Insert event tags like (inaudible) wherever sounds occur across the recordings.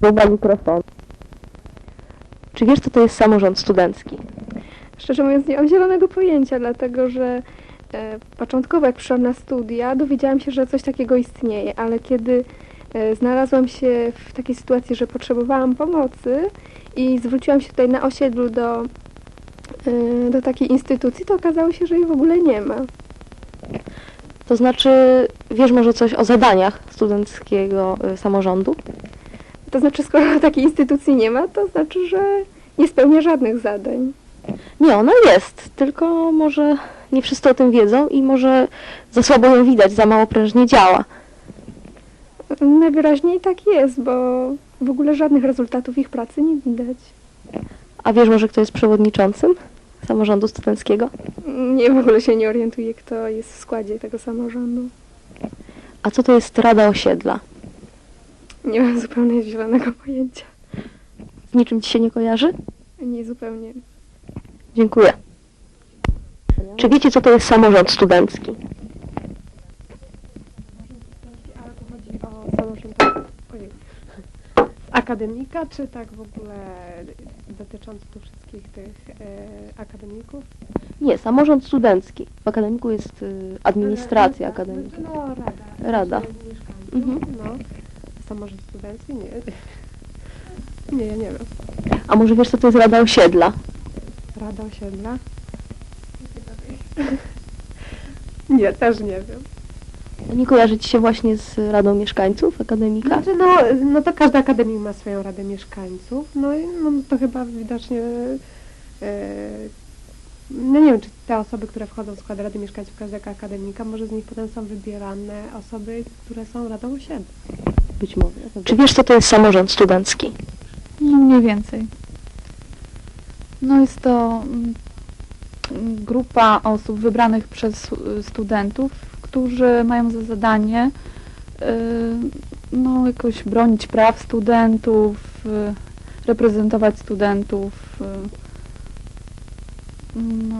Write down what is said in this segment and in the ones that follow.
Próba mikrofonu. Czy wiesz, co to jest samorząd studencki? Szczerze mówiąc, nie mam zielonego pojęcia, dlatego że e, początkowo, jak przyszłam na studia, dowiedziałam się, że coś takiego istnieje, ale kiedy e, znalazłam się w takiej sytuacji, że potrzebowałam pomocy i zwróciłam się tutaj na osiedlu do, e, do takiej instytucji, to okazało się, że jej w ogóle nie ma. To znaczy, wiesz może coś o zadaniach studenckiego y, samorządu? To znaczy, skoro (laughs) takiej instytucji nie ma, to znaczy, że nie spełnia żadnych zadań. Nie, ona jest, tylko może nie wszyscy o tym wiedzą i może za słabo ją widać, za mało prężnie działa. Najwyraźniej tak jest, bo w ogóle żadnych rezultatów ich pracy nie widać. A wiesz może, kto jest przewodniczącym samorządu studenckiego? Nie, w ogóle się nie orientuję, kto jest w składzie tego samorządu. A co to jest Rada Osiedla? Nie mam zupełnie zielonego pojęcia. Z niczym ci się nie kojarzy? Nie zupełnie. Dziękuję. Czy wiecie, co to jest samorząd studencki? Ale to chodzi o samorząd ojej, akademika, czy tak w ogóle dotyczący tu wszystkich tych e, akademików? Nie, samorząd studencki. W akademiku jest y, administracja akademicka. No, rada. Rada. Mieszkańców, Mhm. No, samorząd studencki? Nie. Nie, ja nie wiem. A może wiesz, co to jest Rada Osiedla? Rada osiedla? Nie, też nie wiem. Nie kojarzy ci się właśnie z Radą Mieszkańców Akademika? Znaczy, no, no to każda akademia ma swoją radę mieszkańców, no i no, to chyba widocznie, e, no nie wiem, czy te osoby, które wchodzą w skład Rady Mieszkańców każdego akademika, może z nich potem są wybierane osoby, które są radą osiedla. Być może. Czy wiesz, co to jest samorząd studencki? No mniej więcej. No jest to mm, grupa osób wybranych przez y, studentów, którzy mają za zadanie y, no jakoś bronić praw studentów, y, reprezentować studentów. No,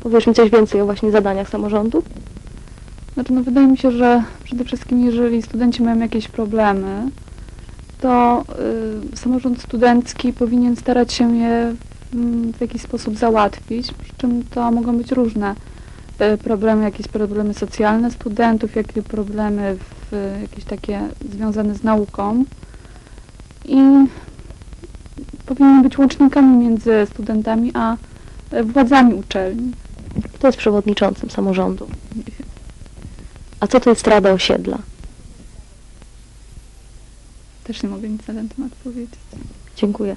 Powiesz mi coś więcej o właśnie zadaniach samorządu? Znaczy, no wydaje mi się, że przede wszystkim jeżeli studenci mają jakieś problemy, to y, samorząd studencki powinien starać się je mm, w jakiś sposób załatwić, przy czym to mogą być różne y, problemy, jakieś problemy socjalne studentów, jakie problemy w, y, jakieś takie związane z nauką i powinien być łącznikami między studentami a y, władzami uczelni. Kto jest przewodniczącym samorządu? A co to jest Rada Osiedla? Też nie mogę nic na ten temat powiedzieć. Dziękuję.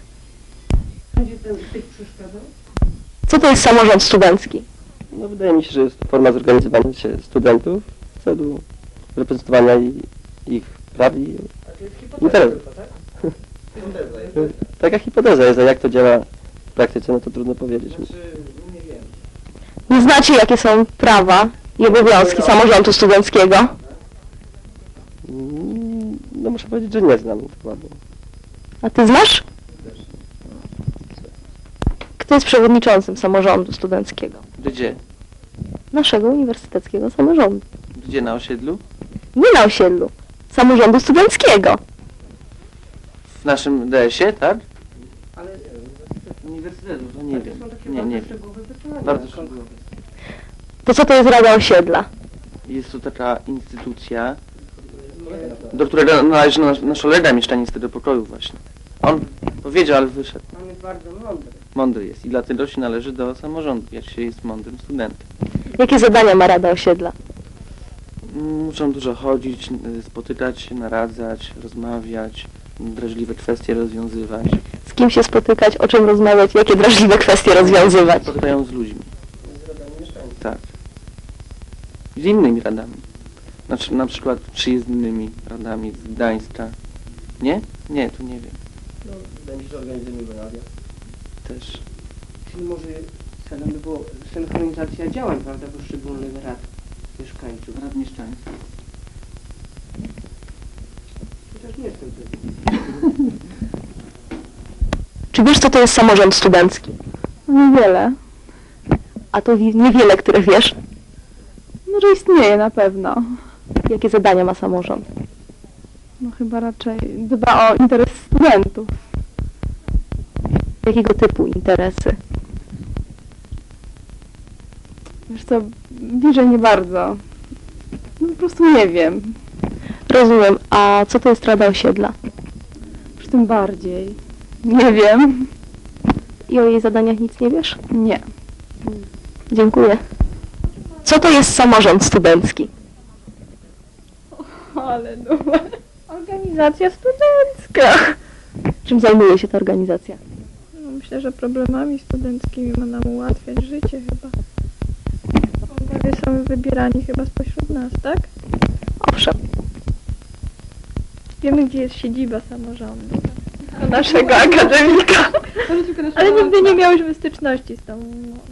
Co to jest samorząd studencki? No wydaje mi się, że jest to forma zorganizowania się studentów w celu reprezentowania i- ich praw i interesów. (laughs) Taka hipoteza jest, a jak to działa w praktyce, no to trudno powiedzieć. Nie znacie, jakie są prawa i obowiązki samorządu studenckiego? Mm, No muszę powiedzieć, że nie znam dokładnie. A ty znasz? Kto jest przewodniczącym samorządu studenckiego? Gdzie? Naszego uniwersyteckiego samorządu. Gdzie na osiedlu? Nie na osiedlu. Samorządu studenckiego. W naszym DS-ie, tak? Ale uniwersytetu, to nie wiem. Nie, nie wiem. Bardzo szczegółowe. To co to jest Rada Osiedla? Jest to taka instytucja, do której na- należy nasz, nasz kolega mieszkaniec tego pokoju właśnie. On powiedział, ale wyszedł. On jest bardzo mądry. Mądry jest i dlatego się należy do samorządu, jak się jest mądrym studentem. Jakie zadania ma Rada Osiedla? Muszą dużo chodzić, y, spotykać się, naradzać, rozmawiać, drażliwe kwestie rozwiązywać. Z kim się spotykać, o czym rozmawiać, jakie drażliwe kwestie rozwiązywać? Spotykają z ludźmi. Tak. Z innymi radami. Znaczy, na przykład przyjezdnymi radami z Gdańska. Nie? Nie, tu nie wiem. No, że organizujemy radia. Też. Czyli może celem by było synchronizacja działań, prawda, poszczególnych rad mieszkańców. Rad mieszkańców. Chociaż nie jestem pewien. (laughs) Czy wiesz, co to jest samorząd studencki? Niewiele. A to wi- niewiele, które wiesz. No, że istnieje na pewno. Jakie zadania ma samorząd? No chyba raczej dba o interes studentów. Jakiego typu interesy? Wiesz co, bliżej nie bardzo. No po prostu nie wiem. Rozumiem. A co to jest Rada Osiedla? Przy tym bardziej. Nie wiem. I o jej zadaniach nic nie wiesz? Nie. Dziękuję. Co to jest samorząd studencki? Ale no. Organizacja studencka. Czym zajmuje się ta organizacja? No, myślę, że problemami studenckimi ma nam ułatwiać życie chyba. Panowie są wybierani chyba spośród nas, tak? Owszem. Wiemy, gdzie jest siedziba samorządu. Naszego akademika. Ale nigdy nie miałyśmy styczności z tą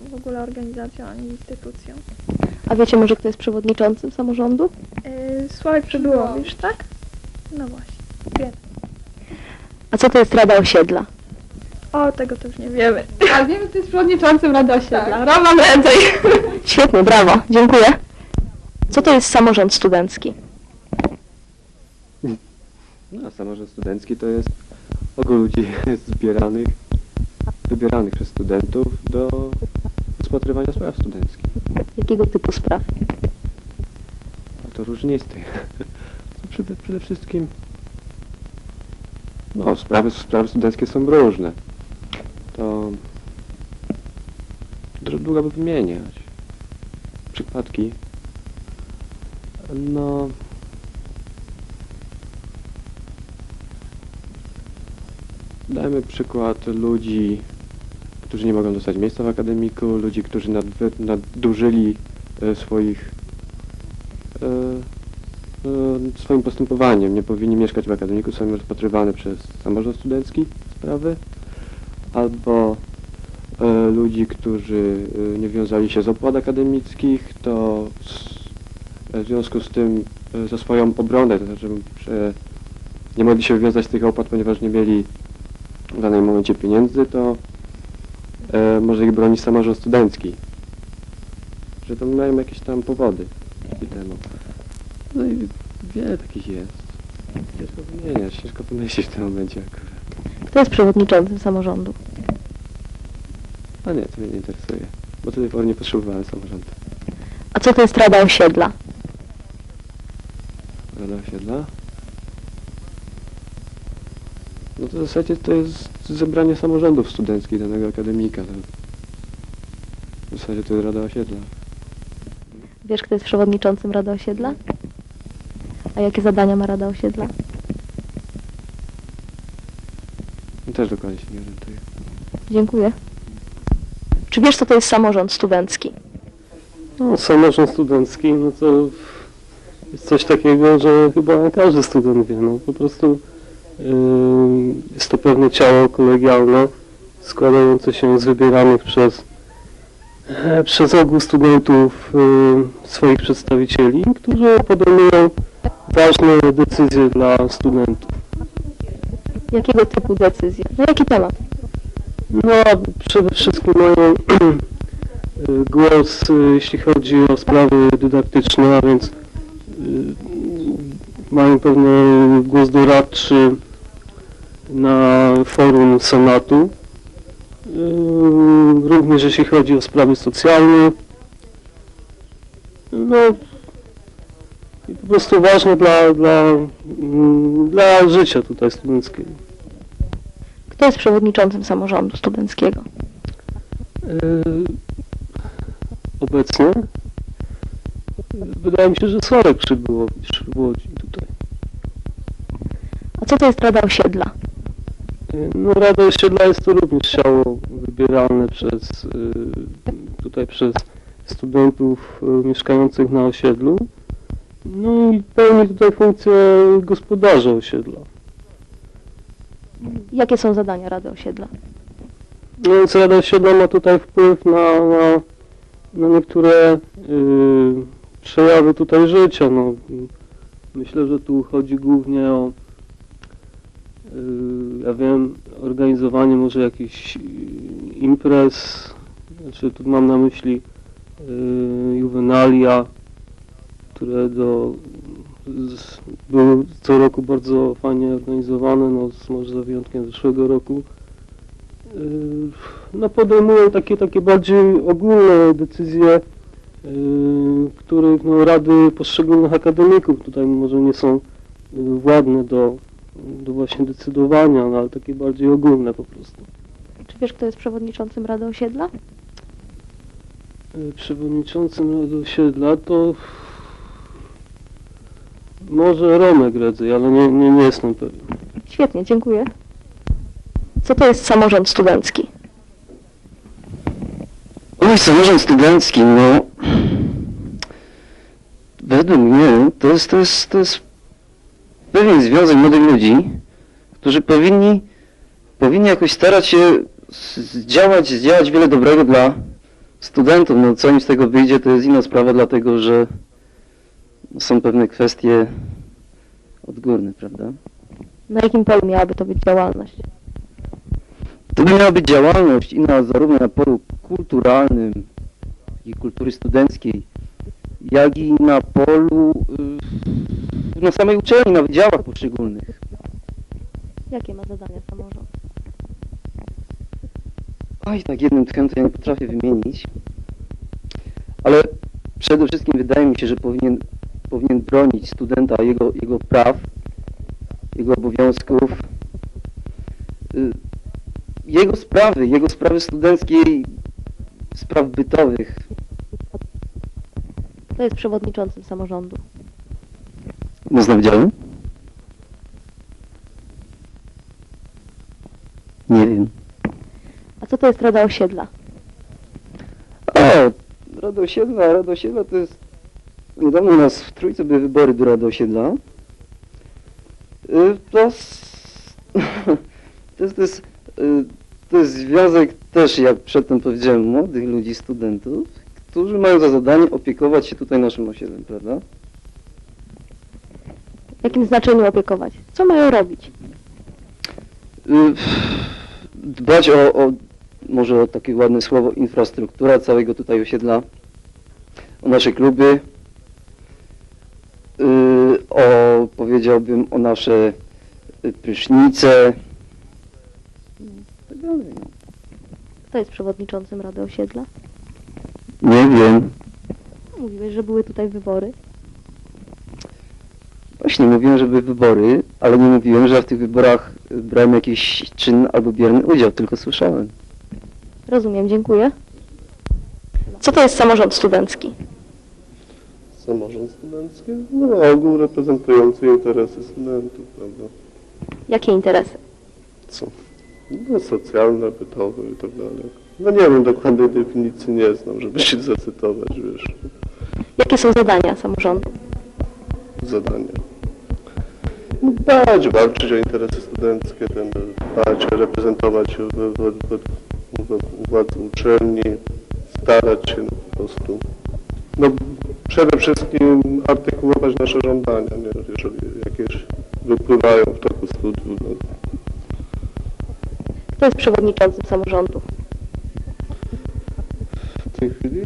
w ogóle organizacją ani instytucją. A wiecie może, kto jest przewodniczącym samorządu? Yy, Sławek Przybyłowicz, tak? No właśnie. A co to jest Rada Osiedla? O, tego to już nie wiemy. Ale wiemy, kto jest przewodniczącym Rady Osiedla. Roman prędzej. (laughs) Świetnie, brawo. Dziękuję. Co to jest samorząd studencki? No, samorząd studencki to jest ogół ludzi (laughs) zbieranych, wybieranych przez studentów do rozpatrywania spraw studenckich. Jakiego typu spraw? A to różnistych. (laughs) Przede, przede wszystkim no, sprawy, sprawy studenckie są różne. To długo by wymieniać. Przypadki. No, Dajmy przykład ludzi, którzy nie mogą dostać miejsca w akademiku, ludzi, którzy nadwy, nadużyli e, swoich e, e, swoim postępowaniem, nie powinni mieszkać w akademiku, są rozpatrywane przez samorząd studencki sprawy, albo e, ludzi, którzy e, nie wiązali się z opłat akademickich, to w związku z tym e, za swoją obronę, to znaczy że nie mogli się wywiązać z tych opłat, ponieważ nie mieli w danym momencie pieniędzy, to e, może ich broni samorząd studencki. Że to mają jakieś tam powody i temu. No i wiele takich jest. Ciężko wymieniać, ciężko pomyśleć w tym momencie akurat. Kto jest przewodniczącym samorządu? A nie, to mnie nie interesuje. Bo do tej pory nie potrzebowałem samorządu. A co to jest Rada Osiedla? Rada osiedla? No to w zasadzie to jest zebranie samorządów studenckich danego akademika. W zasadzie to jest Rada Osiedla. Wiesz, kto jest przewodniczącym Rady Osiedla? A jakie zadania ma Rada Osiedla? No też dokładnie się nie orientuję. Dziękuję. Czy wiesz, co to jest samorząd studencki? No, samorząd studencki, no to jest coś takiego, że chyba każdy student wie, no po prostu jest to pewne ciało kolegialne składające się z wybieranych przez, e, przez ogół studentów swoich przedstawicieli, którzy podejmują ważne decyzje dla studentów. Jakiego typu decyzje? Na jaki temat? No, przede wszystkim mają y, głos, y, jeśli chodzi o sprawy dydaktyczne, a więc mają pewny głos doradczy na forum Senatu. Y, Również jeśli chodzi o sprawy socjalne. No, i po prostu ważne dla, dla, mm, dla życia tutaj studenckiego. Kto jest przewodniczącym samorządu studenckiego? Yy, obecnie wydaje mi się, że Sławek przybyło, przybłodzi tutaj. A co to jest Rada Osiedla? No Rada Osiedla jest to również ciało wybierane przez yy, tutaj przez studentów yy, mieszkających na osiedlu. No i pełni tutaj funkcję gospodarza osiedla. Jakie są zadania Rady Osiedla? No więc Rada Osiedla ma tutaj wpływ na, na, na niektóre y, przejawy tutaj życia. No. Myślę, że tu chodzi głównie o y, ja wiem, organizowanie może jakichś y, imprez, znaczy tu mam na myśli y, juwenalia, które do z- były co roku bardzo fajnie organizowane, no może za wyjątkiem zeszłego roku. Yy, No podejmują takie, takie bardziej ogólne decyzje, yy, których no, rady poszczególnych akademików tutaj może nie są yy, władne do, do właśnie decydowania, no, ale takie bardziej ogólne po prostu. Czy wiesz, kto jest przewodniczącym Rady Osiedla? Yy, Przewodniczącym Rady Osiedla to może Romek Redzy, ale nie, nie, nie jestem pewien. Świetnie, dziękuję. Co to jest samorząd studencki? Oj, samorząd studencki, no... Według mnie to jest, to jest, to jest pewien związek młodych ludzi, którzy powinni, powinni jakoś starać się zdziałać, zdziałać wiele dobrego dla studentów. No co im z tego wyjdzie, to jest inna sprawa, dlatego że są pewne kwestie odgórne, prawda? Na jakim polu miałaby to być działalność? To by miała być działalność i na, zarówno na polu kulturalnym i kultury studenckiej, jak i na polu y, na samej uczelni, na wydziałach poszczególnych. Jakie ma zadania samorząd? Oj, tak jednym tchem to ja nie potrafię wymienić. Ale przede wszystkim wydaje mi się, że powinien, powinien bronić studenta jego, jego praw, jego obowiązków, y, jego sprawy, jego sprawy studenckiej, spraw bytowych. Kto jest przewodniczącym samorządu? Można wydziałem? Nie wiem. A co to jest Rada Osiedla? O, Rada Osiedla, Rada Osiedla to jest... Niedawno u nas w Trójce były wybory do Rady Osiedla. Y, To. (laughs) To jest, to jest, y, to jest związek też, jak przedtem powiedziałem, młodych ludzi, studentów, którzy mają za zadanie opiekować się tutaj naszym osiedlem, prawda? W jakim znaczeniu opiekować? Co mają robić? Y, Dbać o, o, może o takie ładne słowo, infrastruktura całego tutaj osiedla, o nasze kluby, y, o, powiedziałbym, o nasze y, prysznice, tak dalej. no. Kto jest przewodniczącym Rady Osiedla? Mówiłeś, że były tutaj wybory. Właśnie mówiłem, że były wybory, ale nie mówiłem, że w tych wyborach brałem jakiś czynny albo bierny udział, tylko słyszałem. Rozumiem, dziękuję. Co to jest samorząd studencki? Samorząd studencki? No ogół reprezentujący interesy studentów, prawda? Jakie interesy? Co? No, socjalne, bytowe i tak dalej. No nie wiem, dokładnej definicji nie znam, żeby się zacytować, wiesz, Jakie są zadania samorządu? zadania. No, dbać, walczyć o interesy studenckie, ten, dbać, reprezentować w, w, w, w, w władzy uczelni, starać się po prostu, no przede wszystkim artykułować nasze żądania, nie? jeżeli jakieś wypływają w toku studiów, no, Kto jest przewodniczącym samorządu? W tej chwili?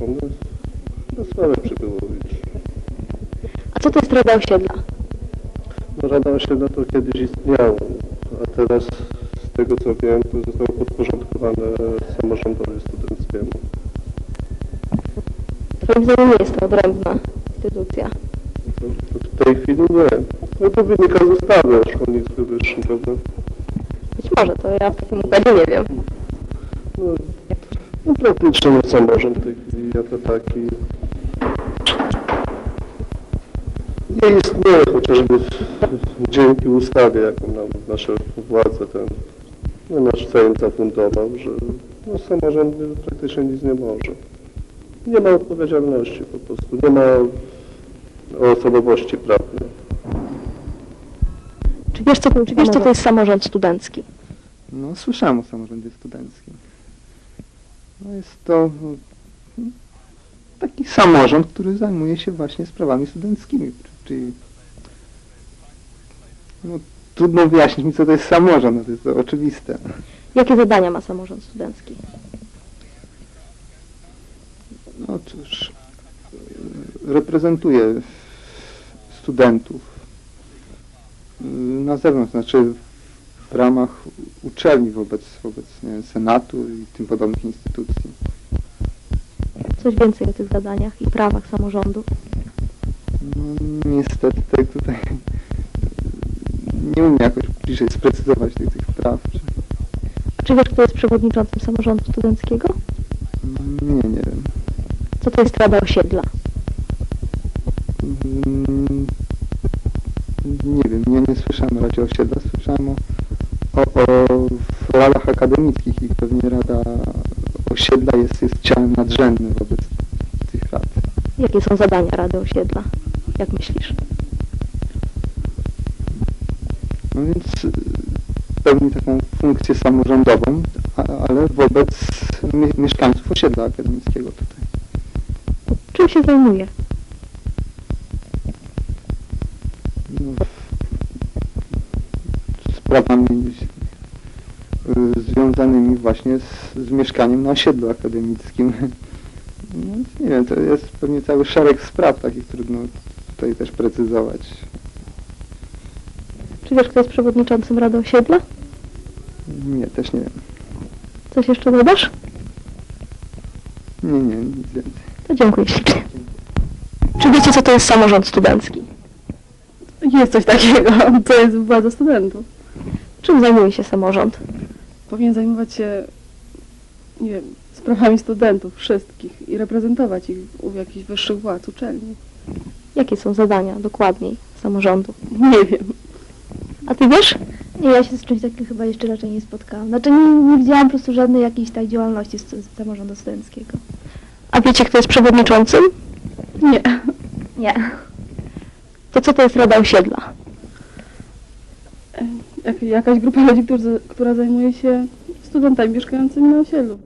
Sobie przypomnę. No Sławek Przybyłowicz. A co to jest Rada Osiedla? No Rada Osiedla to kiedyś istniało, a teraz z tego co wiem, to zostało podporządkowane samorządowi studenckiemu. Twoim zdaniem nie jest to odrębna instytucja. To w tej chwili nie. No to wynika z ustawy o szkolnictwie wyższym, prawda? Być może, to ja w takim układzie nie wiem. No, no praktycznie no, samorząd chwili jako taki nie istnieje chociażby w- dzięki ustawie, jaką nam nasze władze ten no, nasz Sejm zafundował, że no, samorząd praktycznie nic nie może. Nie ma odpowiedzialności po prostu, nie ma osobowości prawnej. Czy wiesz, co, czy wiesz, co to jest samorząd studencki? No, słyszałem o samorządzie studenckim. No jest to no, taki samorząd, który zajmuje się właśnie sprawami studenckimi. Czyli no, trudno wyjaśnić mi, co to jest samorząd, no, to jest to oczywiste. Jakie zadania ma samorząd studencki? No cóż, reprezentuje studentów y, na zewnątrz, znaczy w ramach uczelni wobec, wobec nie wiem, Senatu i tym podobnych instytucji. Coś więcej o tych zadaniach i prawach samorządu. No, niestety tak tutaj nie umiem jakoś bliżej sprecyzować tych, tych praw. Czy, A czy wiesz, kto jest przewodniczącym samorządu studenckiego? no, nie, nie wiem. Co to jest Rada Osiedla? Mm, Nie wiem, ja nie słyszałem o Radzie Osiedla, słyszałem o, o, o w radach akademickich i pewnie Rada Osiedla jest, jest ciałem nadrzędnym wobec tych rad. Jakie są zadania Rady Osiedla? Jak myślisz? No więc y, pełni taką funkcję samorządową, a, ale wobec mie- mieszkańców osiedla akademickiego tutaj. Czym się zajmuje? No, sprawami y, związanymi właśnie z, z mieszkaniem na osiedlu akademickim. (laughs) No, nie wiem, to jest pewnie cały szereg spraw takich trudno tutaj też precyzować. Czy wiesz, kto jest przewodniczącym Rady Osiedla? Nie, też nie wiem. Coś jeszcze dodasz? Nie, nie, nic więcej. To dziękuję ślicznie. Czy wiecie, co to jest samorząd studencki? Jest coś takiego, to jest władza studentów. Czym zajmuje się samorząd? Powinien zajmować się, nie wiem, sprawami studentów wszystkich i reprezentować ich u jakichś wyższych władz uczelni. Jakie są zadania dokładniej samorządu? Nie wiem. A ty wiesz? Nie, ja się z czymś takim chyba jeszcze raczej nie spotkałam. Znaczy nie, nie widziałam po prostu żadnej jakiejś tak działalności z, z samorządu studenckiego. A wiecie, kto jest przewodniczącym? Nie. Nie. To co to jest Rada Osiedla? Jak, jakaś grupa ludzi, która zajmuje się studentami mieszkającymi na osiedlu.